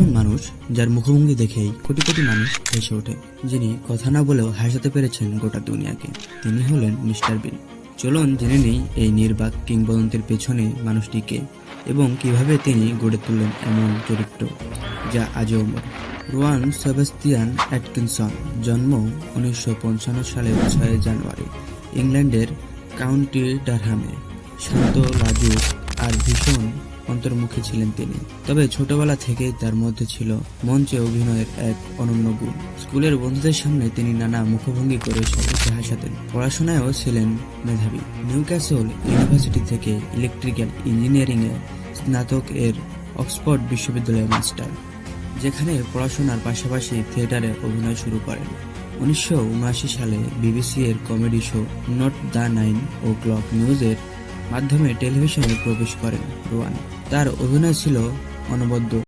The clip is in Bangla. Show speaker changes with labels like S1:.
S1: একজন মানুষ যার মুখভঙ্গি দেখেই কোটি কোটি মানুষ হেসে ওঠে, যিনি কথা না বলেও হাসাতে পেরেছেন গোটা দুনিয়াকে। তিনি হলেন মিস্টার বিন। চলুন জেনে নেই এই নির্বাক কিংবদন্তির পেছনে মানুষটিকে এবং কীভাবে তিনি গড়ে তুললেন এমন চরিত্র, যা আজও অমর। রোয়ান সেবাস্তিয়ান অ্যাটকিনসন জন্ম উনিশশো পঞ্চান্ন সালের ছয় জানুয়ারি, ইংল্যান্ডের কাউন্টি ডারহামে। শান্ত, লাজুক আর ভীষণ অন্তর্মুখী ছিলেন তিনি। তবে ছোটবেলা থেকেই তার মধ্যে ছিল মঞ্চে অভিনয়ের এক অনন্য গুণ। স্কুলের বন্ধুদের সামনে তিনি নানা মুখভঙ্গি করে সবাইকে হাসাতেন পড়াশোনায়ও ছিলেন মেধাবী। নিউ নিউক্যাসল ইউনিভার্সিটি থেকে ইলেকট্রিক্যাল ইঞ্জিনিয়ারিং এ স্নাতক এর অক্সফোর্ড বিশ্ববিদ্যালয়ের মাস্টার, যেখানে পড়াশোনার পাশাপাশি থিয়েটারে অভিনয় শুরু করেন। উনিশশো উনআশি সালে বিবিসি এর comedy show not the nine o'clock নিউজের মাধ্যমে টেলিভিশনে প্রবেশ করেন রোয়ান। তার অভিনয় ছিল অনবদ্য।